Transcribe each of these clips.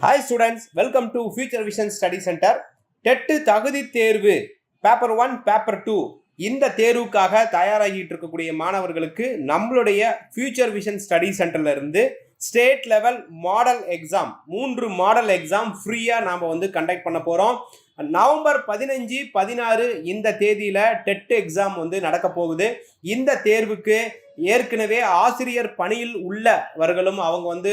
Hi students welcome to future vision study centre TET தகுதி தேர்வு paper one paper two இந்த தேர்வுக்காக தயாராகிட்டு இருக்கக்கூடிய மாணவர்களுக்கு நம்மளுடைய ஃபியூச்சர் விஷன் ஸ்டடி சென்டர்ல இருந்து ஸ்டேட் லெவல் மாடல் எக்ஸாம் மூன்று மாடல் எக்ஸாம் ஃப்ரீயாக நாம் வந்து கண்டக்ட் பண்ண போகிறோம் நவம்பர் பதினஞ்சு பதினாறு இந்த தேதியில் டெட் எக்ஸாம் வந்து நடக்க போகுது. இந்த தேர்வுக்கு ஏற்கனவே ஆசிரியர் பணியில் உள்ளவர்களும் அவங்க வந்து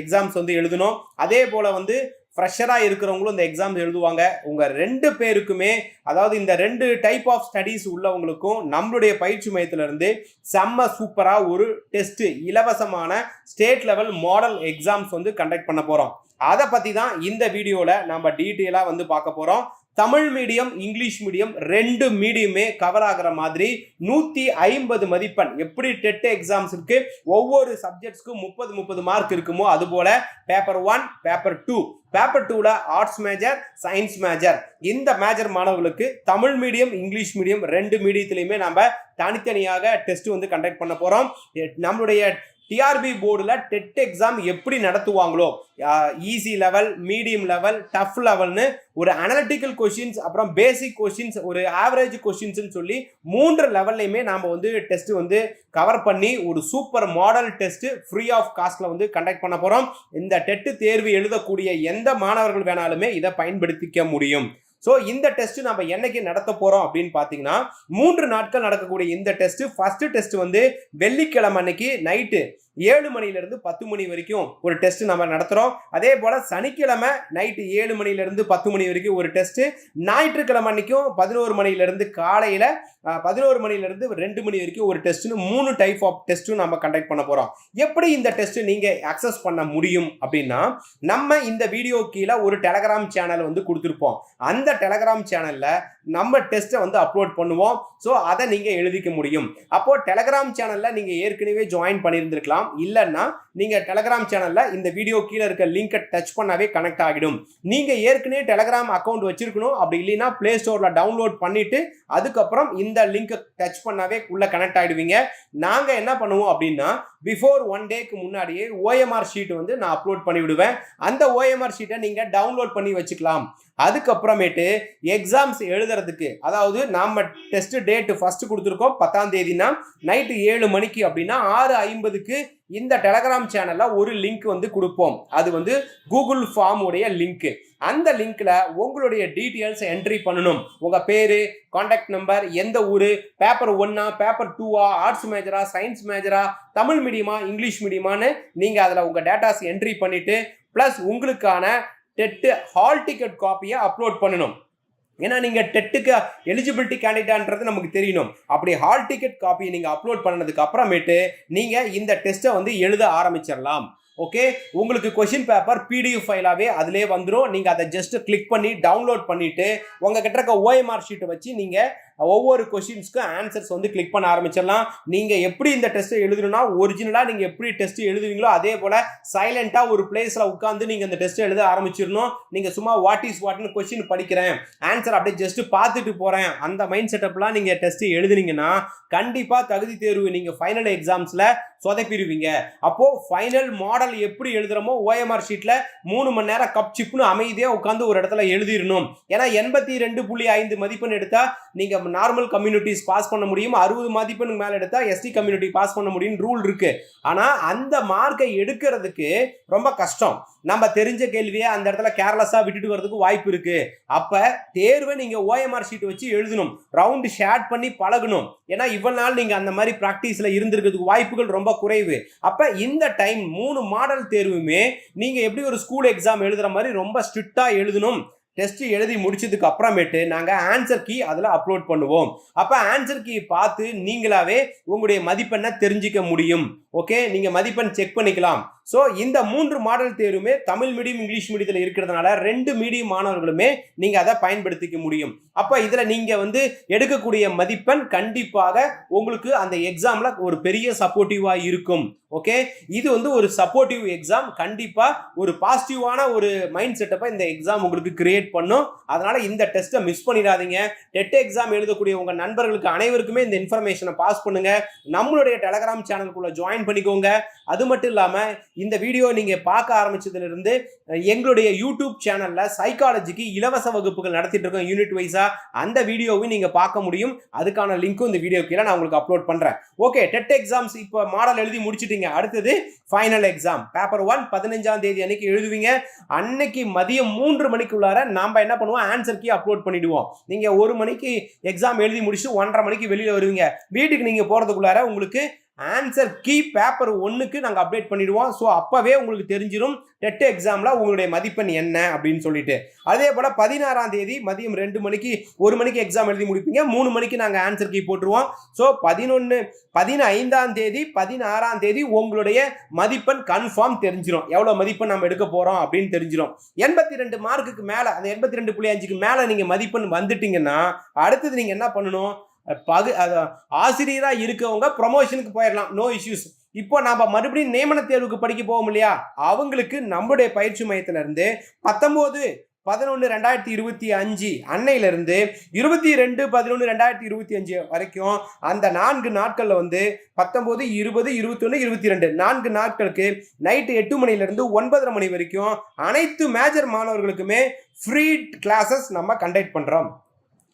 எக்ஸாம்ஸ் வந்து எழுதணும். அதே போல் வந்து ஃப்ரெஷராக இருக்கிறவங்களும் இந்த எக்ஸாம் எழுதுவாங்க. உங்கள் ரெண்டு பேருக்குமே அதாவது இந்த ரெண்டு டைப் ஆஃப் ஸ்டடீஸ் உள்ளவங்களுக்கும் நம்மளுடைய பயிற்சி மையத்திலிருந்து செம்ம சூப்பராக ஒரு டெஸ்ட்டு இலவசமான ஸ்டேட் லெவல் மாடல் எக்ஸாம்ஸ் வந்து கண்டக்ட் பண்ண போகிறோம் அதை பற்றி தான் இந்த வீடியோவில் நம்ம டீட்டெயிலாக வந்து பார்க்க போகிறோம் தமிழ் மீடியம் இங்கிலீஷ் மீடியம் ரெண்டு மீடியமே கவர் ஆகிற மாதிரி நூற்றி ஐம்பது மதிப்பெண் எப்படி டெட் எக்ஸாம்ஸ் இருக்கு ஒவ்வொரு சப்ஜெக்ட்ஸ்க்கும் முப்பது முப்பது மார்க் இருக்குமோ அதுபோல paper one paper two paper டூவில் ஆர்ட்ஸ் மேஜர் சயின்ஸ் மேஜர் இந்த மேஜர் மாணவர்களுக்கு தமிழ் மீடியம் இங்கிலீஷ் மீடியம் ரெண்டு மீடியத்திலையுமே நம்ம தனித்தனியாக டெஸ்ட் வந்து கண்டக்ட் பண்ண போகிறோம் நம்மளுடைய டிஆர்பி போர்டில் டெட் எக்ஸாம் எப்படி நடத்துவாங்களோ easy level medium level tough லெவல்னு ஒரு அனலிட்டிக்கல் கொஷின்ஸ் அப்புறம் பேசிக் கொஷின்ஸ் ஒரு ஆவரேஜ் கொஷின்ஸ்னு சொல்லி மூன்று லெவல்லையுமே நாம் வந்து டெஸ்ட் வந்து கவர் பண்ணி ஒரு super model test free of காஸ்ட்ல வந்து கண்டக்ட் பண்ண போகிறோம் இந்த டெட்டு தேர்வு எழுதக்கூடிய எந்த மாணவர்கள் வேணாலுமே இதை பயன்படுத்திக்க முடியும். ஸோ இந்த டெஸ்ட் நம்ம என்னைக்கு நடத்த போகிறோம் அப்படின்னு பார்த்தீங்கன்னா மூன்று நாட்கள் நடக்கக்கூடிய இந்த டெஸ்ட் ஃபர்ஸ்ட் டெஸ்ட் வந்து வெள்ளிக்கிழமை அன்னைக்கு நைட்டு ஏழு மணிலேருந்து பத்து மணி வரைக்கும் ஒரு டெஸ்ட் நம்ம நடத்துகிறோம் அதே போல் சனிக்கிழமை நைட்டு ஏழு மணிலேருந்து பத்து மணி வரைக்கும் ஒரு டெஸ்ட்டு ஞாயிற்றுக்கிழமை அன்னைக்கும் பதினோரு மணிலேருந்து காலையில் பதினோரு மணிலேருந்து ரெண்டு மணி வரைக்கும் ஒரு டெஸ்ட்டுன்னு மூணு டைப் ஆஃப் டெஸ்ட்டும் நம்ம கண்டக்ட் பண்ண போகிறோம் எப்படி இந்த டெஸ்ட்டு நீங்கள் அக்சஸ் பண்ண முடியும் அப்படின்னா நம்ம இந்த வீடியோ கீழே ஒரு டெலகிராம் சேனல் வந்து கொடுத்துருப்போம். அந்த டெலகிராம் சேனலில் நம்ம டெஸ்ட்டை வந்து அப்லோட் பண்ணுவோம். ஸோ அதை நீங்கள் எழுதிக்க முடியும். அப்போது டெலகிராம் சேனலில் நீங்கள் ஏற்கனவே ஜாயின் பண்ணியிருந்திருக்கலாம். இல்லைன்னா நீங்கள் டெலகிராம் சேனலில் இந்த வீடியோ கீழே இருக்க லிங்கை டச் பண்ணாவே கனெக்ட் ஆகிடும். நீங்கள் ஏற்கனவே டெலகிராம் அக்கௌண்ட் வச்சிருக்கணும். அப்படி இல்லைன்னா ப்ளே ஸ்டோரில் டவுன்லோட் பண்ணிவிட்டு அதுக்கப்புறம் இந்த லிங்கை டச் பண்ணாவே உள்ளே கனெக்ட் ஆகிடுவீங்க நாங்கள் என்ன பண்ணுவோம் அப்படின்னா பிஃபோர் ஒன் டேக்கு முன்னாடியே ஓஎம்ஆர் ஷீட் வந்து நான் அப்லோட் பண்ணி விடுவேன் அந்த ஓஎம்ஆர் ஷீட்டை நீங்கள் டவுன்லோட் பண்ணி வச்சுக்கலாம். அதுக்கப்புறமேட்டு எக்ஸாம்ஸ் எழுதுறதுக்கு அதாவது நாம் டெஸ்ட் டேட்டு ஃபஸ்ட்டு கொடுத்துருக்கோம் பத்தாம் தேதினா நைட்டு ஏழு மணிக்கு அப்படின்னா ஆறு ஐம்பதுக்கு இந்த டெலகிராம் சேனலில் ஒரு லிங்க் வந்து கொடுப்போம். அது வந்து கூகுள் ஃபார்ம் உடைய லிங்க் அந்த லிங்க்ல உங்களுடைய டீட்டெயில்ஸ் என்ட்ரி பண்ணணும். உங்க பேரு காண்டாக்ட் நம்பர் எந்த ஊர் பேப்பர் ஒன்னா பேப்பர் டூவா ஆர்ட்ஸ் மேஜரா சயின்ஸ் மேஜரா தமிழ் மீடியமா இங்கிலீஷ் மீடியமான்னு நீங்க அதில் உங்க டேட்டாஸ் என்ட்ரி பண்ணிட்டு ப்ளஸ் உங்களுக்கான டெட்டு ஹால் டிக்கெட் காப்பியை அப்லோட் பண்ணணும். ஏன்னா நீங்கள் டெட்டுக்கு எலிஜிபிலிட்டி கேண்டிடேட்ன்றது நமக்கு தெரியணும். அப்படி ஹால் டிக்கெட் காப்பியை நீங்கள் அப்லோட் பண்ணதுக்கு அப்புறமேட்டு நீங்கள் இந்த டெஸ்ட்டை வந்து எழுத ஆரம்பிச்சிடலாம். ஓகே உங்களுக்கு கொஷின் பேப்பர் பிடிஎஃப் ஃபைலாகவே அதிலே வந்துடும் நீங்கள் அதை ஜஸ்ட் கிளிக் பண்ணி டவுன்லோட் பண்ணிவிட்டு உங்கள் கிட்ட இருக்க ஓஎம்ஆர் ஷீட்டை வச்சு நீங்கள் ஒவ்வொரு கொஷின்ஸ்க்கும் ஆன்சர்ஸ் வந்து கிளிக் பண்ண ஆரம்பிச்சிடலாம். நீங்கள் எப்படி இந்த டெஸ்ட்டை எழுதணும்னா ஒரிஜினலாக நீங்கள் எப்படி டெஸ்ட் எழுதுவீங்களோ அதே போல் சைலண்ட்டாக ஒரு பிளேஸில் உட்காந்து நீங்கள் இந்த டெஸ்ட் எழுத ஆரம்பிச்சிடணும். நீங்கள் சும்மா வாட் இஸ் வாட்னு கொஷின் படிக்கிறேன். ஆன்சர் அப்படியே ஜஸ்ட் பார்த்துட்டு போகிறேன் அந்த மைண்ட் செட்டப்லாம் நீங்கள் டெஸ்ட் எழுதுனீங்கன்னா கண்டிப்பாக தகுதி தேர்வு நீங்கள் ஃபைனல் எக்ஸாம்ஸில் சொதப்பிடுவீங்க. அப்போது ஃபைனல் மாடல் எப்படி எழுதுகிறோமோ ஓஎம்ஆர் ஷீட்டில் மூணு மணி நேரம் கப் சிப்னு அமைதியாக உட்காந்து ஒரு இடத்துல எழுதிடணும். ஏன்னா எண்பத்தி ரெண்டு புள்ளி ஐந்து மதிப்பெண் எடுத்தால் நீங்கள் நார்மல் கம்யூனிட்டிஸ் பாஸ் பண்ண முடியும். அறுபது மதிப்பெண்ணுக்கு மேலே எடுத்தால் எஸ்டி கம்யூனிட்டி பாஸ் பண்ண முடியும் ரூல் இருக்கு. ஆனால் அந்த மார்க்கை எடுக்கிறதுக்கு ரொம்ப கஷ்டம். நம்ம தெரிஞ்ச கேள்வியை அந்த இடத்துல கேர்லெஸ்ஸாக விட்டுட்டு வரதுக்கு வாய்ப்பு இருக்கு. அப்போ தேர்வை நீங்கள் ஓஎம்ஆர் ஷீட் வச்சு எழுதணும். ரவுண்டு ஷேட் பண்ணி பழகணும். ஏன்னா இவ்வளவு நாள் நீங்கள் அந்த மாதிரி ப்ராக்டிஸில் இருந்திருக்கிறதுக்கு வாய்ப்புகள் ரொம்ப குறைவு. அப்போ இந்த டைம் மூணு மாடல் தேர்வுமே நீங்கள் எப்படி ஒரு ஸ்கூல் எக்ஸாம் எழுதுகிற மாதிரி ரொம்ப ஸ்ட்ரிக்டாக எழுதணும். டெஸ்ட் எழுதி முடிச்சதுக்கு அப்புறமேட்டு நாங்கள் ஆன்சர் கீ அதில் அப்லோட் பண்ணுவோம். அப்போ ஆன்சர் கீ பார்த்து நீங்களாவே உங்களுடைய மதிப்பெண்ணை தெரிஞ்சிக்க முடியும். ஓகே நீங்கள் மதிப்பெண் செக் பண்ணிக்கலாம். ஸோ இந்த மூன்று மாடல் தேர்வுமே தமிழ் மீடியம் இங்கிலீஷ் மீடியத்தில் இருக்கிறதுனால ரெண்டு மீடியம் மாணவர்களுமே நீங்கள் அதை பயன்படுத்திக்க முடியும். அப்போ இதில் நீங்கள் வந்து எடுக்கக்கூடிய மதிப்பெண் கண்டிப்பாக உங்களுக்கு அந்த எக்ஸாமில் ஒரு பெரிய சப்போர்ட்டிவாக இருக்கும். ஓகே? இது வந்து ஒரு சப்போர்ட்டிவ் எக்ஸாம் கண்டிப்பாக ஒரு பாசிட்டிவான ஒரு மைண்ட் செட்டப்பை இந்த எக்ஸாம் உங்களுக்கு கிரியேட் பண்ணும். அதனால் இந்த டெஸ்ட்டை மிஸ் பண்ணிடாதீங்க. டெட் எக்ஸாம் எழுதக்கூடிய உங்கள் நண்பர்களுக்கு அனைவருக்குமே இந்த இன்ஃபர்மேஷனை பாஸ் பண்ணுங்கள் நம்மளுடைய டெலகிராம் சேனலுக்குள்ளே ஜாயின் பண்ணிக்கோங்க. அது மட்டும் இல்லாமல் இந்த வீடியோ நீங்கள் பார்க்க ஆரம்பிச்சதுலேருந்து எங்களுடைய யூடியூப் சேனலில் சைக்காலஜிக்கு இலவச வகுப்புகள் நடத்திட்டு இருக்கோம் யூனிட் வைஸாக அந்த வீடியோவையும் நீங்கள் பார்க்க முடியும். அதுக்கான லிங்க்கும் இந்த வீடியோ கீழே நான் உங்களுக்கு அப்லோட் பண்ணுறேன் ஓகே? டெட் எக்ஸாம்ஸ் இப்போ மாடல் எழுதி முடிச்சிட்டீங்க. அடுத்தது ஃபைனல் எக்ஸாம் பேப்பர் ஒன் பதினஞ்சாம் தேதி அன்னைக்கு எழுதுவீங்க. அன்னைக்கு மதியம் மூன்று மணிக்குள்ளார நாம் என்ன பண்ணுவோம்? ஆன்சர் கீ அப்லோட் பண்ணிடுவோம். நீங்கள் ஒரு மணிக்கு எக்ஸாம் எழுதி முடிச்சு ஒன்றரை மணிக்கு வெளியில் வருவீங்க. வீட்டுக்கு நீங்கள் போகிறதுக்குள்ளார உங்களுக்கு ஆன்சர் கீ பேப்பர் ஒன்றுக்கு நாங்கள் அப்டேட் பண்ணிடுவோம். ஸோ அப்போவே உங்களுக்கு தெரிஞ்சிடும் டெட் எக்ஸாமில் உங்களுடைய மதிப்பெண் என்ன அப்படின்னு சொல்லிட்டு. அதே போல் பதினாறாம் தேதி மதியம் ரெண்டு மணிக்கு ஒரு மணிக்கு எக்ஸாம் எழுதி முடிப்பீங்க. மூணு மணிக்கு நாங்கள் ஆன்சர் கீ போட்டுருவோம். ஸோ பதினொன்று பதினைந்தாம் தேதி பதினாறாம் தேதி உங்களுடைய மதிப்பெண் கன்ஃபார்ம் தெரிஞ்சிடும் எவ்வளோ மதிப்பெண் நம்ம எடுக்க போகிறோம் அப்படின்னு தெரிஞ்சிடும் எண்பத்தி ரெண்டு மார்க்குக்கு மேலே அந்த எண்பத்தி ரெண்டு புள்ளி அஞ்சுக்கு மேலே நீங்கள் மதிப்பெண் வந்துட்டீங்கன்னா அடுத்தது நீங்கள் என்ன பண்ணணும்? பகு ஆசிரியராக இருக்கவங்க ப்ரொமோஷனுக்கு போயிடலாம் நோ இஷ்யூஸ் இப்போ நாம் மறுபடியும் நியமன தேர்வுக்கு படிக்க போவோம் இல்லையா? அவங்களுக்கு நம்முடைய பயிற்சி மையத்திலிருந்து பத்தொம்போது பதினொன்று ரெண்டாயிரத்தி இருபத்தி அஞ்சு அன்னையிலிருந்து இருபத்தி ரெண்டு பதினொன்று ரெண்டாயிரத்தி இருபத்தி அஞ்சு வரைக்கும் அந்த நான்கு நாட்களில் வந்து பத்தொம்போது இருபது இருபத்தொன்று இருபத்தி ரெண்டு நான்கு நாட்களுக்கு நைட்டு எட்டு மணிலேருந்து ஒன்பதரை மணி வரைக்கும் அனைத்து மேஜர் மாணவர்களுக்குமே ஃப்ரீ கிளாஸஸ் நம்ம கண்டக்ட் பண்ணுறோம்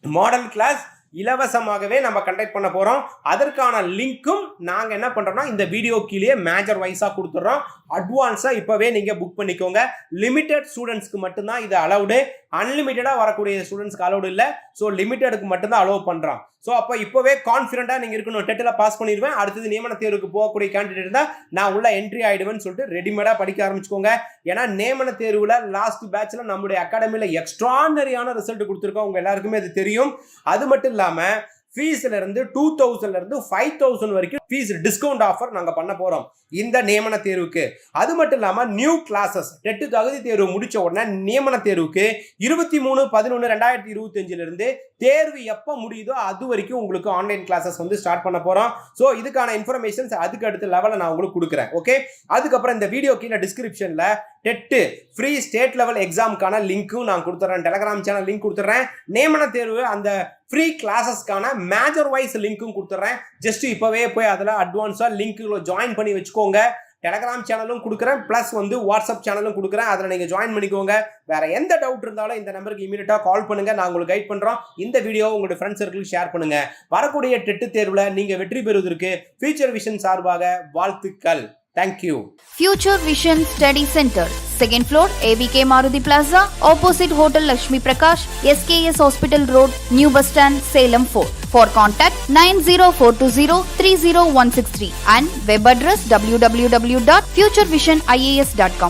மாடல் கிளாஸ் இலவசமாகவே நம்ம கண்டக்ட் பண்ண போகிறோம் அதற்கான லிங்க்கும் நாங்கள் என்ன பண்ணுறோம்னா இந்த வீடியோ கீழே மேஜர் வைஸாக கொடுத்துட்றோம் அட்வான்ஸாக இப்போவே நீங்கள் புக் பண்ணிக்கோங்க. லிமிடெட் ஸ்டூடெண்ட்ஸ்க்கு மட்டும்தான் இது அலௌடு அன்லிமிட்டடாக வரக்கூடிய ஸ்டூடெண்ட்ஸ்க்கு அலௌடு இல்லை. ஸோ லிமிட்டடுக்கு மட்டும்தான் அலோவ் பண்ணுறோம் ஸோ அப்போ இப்போவே கான்ஃபிடண்ட்டாக நீங்கள் இருக்கணும். டெட்டில் பாஸ் பண்ணிடுவேன். அடுத்தது நியமன தேர்வுக்கு போகக்கூடிய கேண்டிடேட் இருந்தால் நான் உள்ள என்ட்ரி ஆகிடுவேன்னு சொல்லிட்டு ரெடிமேடாக படிக்க ஆரம்பிச்சுக்கோங்க. ஏன்னா நியமன தேர்வில் லாஸ்ட் பேட்சில் நம்மளுடைய அகாடமியில் எக்ஸ்ட்ரானரியான ரிசல்ட் கொடுத்துருக்கோம். உங்கள் எல்லாருக்குமே அது தெரியும். அது மட்டும் இல்லாமல் ஃபீஸ்ல இருந்து டூ தௌசண்ட்ல இருந்து ஃபைவ் தௌசண்ட் வரைக்கும் ஃபீஸ் டிஸ்கவுண்ட் ஆஃபர் நாங்கள் பண்ண போகிறோம் இந்த நியமன தேர்வுக்கு. அது மட்டும் இல்லாமல் நியூ கிளாஸஸ் டெட்டு தகுதி தேர்வு முடிச்ச உடனே நியமன தேர்வுக்கு இருபத்தி மூணு பதினொன்று ரெண்டாயிரத்தி இருபத்தஞ்சில இருந்து தேர்வு எப்போ முடியுதோ அது வரைக்கும் உங்களுக்கு ஆன்லைன் கிளாஸஸ் வந்து ஸ்டார்ட் பண்ண போகிறோம் ஸோ இதுக்கான இன்ஃபர்மேஷன்ஸ் அதுக்கு அடுத்த லெவலில் நான் உங்களுக்கு கொடுக்குறேன். ஓகே அதுக்கப்புறம் இந்த வீடியோ கீழே டிஸ்கிரிப்ஷனில் டெட்டு ஃப்ரீ ஸ்டேட் லெவல் எக்ஸாமுக்கான லிங்க்கும் நான் கொடுத்துட்றேன் டெலகிராம் சேனல் லிங்க் கொடுத்துட்றேன் நியமன தேர்வு அந்த ஃப்ரீ கிளாஸஸ்க்கான மேஜர் வைஸ் லிங்க்கும் கொடுத்துட்றேன் ஜஸ்ட் இப்போவே போய் அதில் அட்வான்ஸாக லிங்க்குகளை ஜாயின் பண்ணி வச்சுக்கோங்க. டெலகிராம் சேனலும் கொடுக்குறேன். ப்ளஸ் வந்து வாட்ஸ்அப் சேனலும் கொடுக்குறேன். அதில் நீங்கள் ஜாயின் பண்ணிக்கோங்க. வேறு எந்த டவுட் இருந்தாலும் இந்த நம்பருக்கு இமீடியட்டாக கால் பண்ணுங்கள் நான் உங்களுக்கு கைட் பண்ணுறோம் இந்த வீடியோ உங்களுடைய ஃப்ரெண்ட்ஸ் சர்க்கிள் ஷேர் பண்ணுங்கள் வரக்கூடிய டெட்டு தேர்வில் நீங்கள் வெற்றி பெறுவதற்கு ஃபியூச்சர் விஷன் சார்பாக வாழ்த்துக்கள். Thank you. Future Vision Study Center, second floor, ABK Maruti Plaza, opposite Hotel Lakshmi Prakash, SKS Hospital Road, New Bus Stand, Salem 4. For contact 90420-30163 and web address www.futurevisionias.com.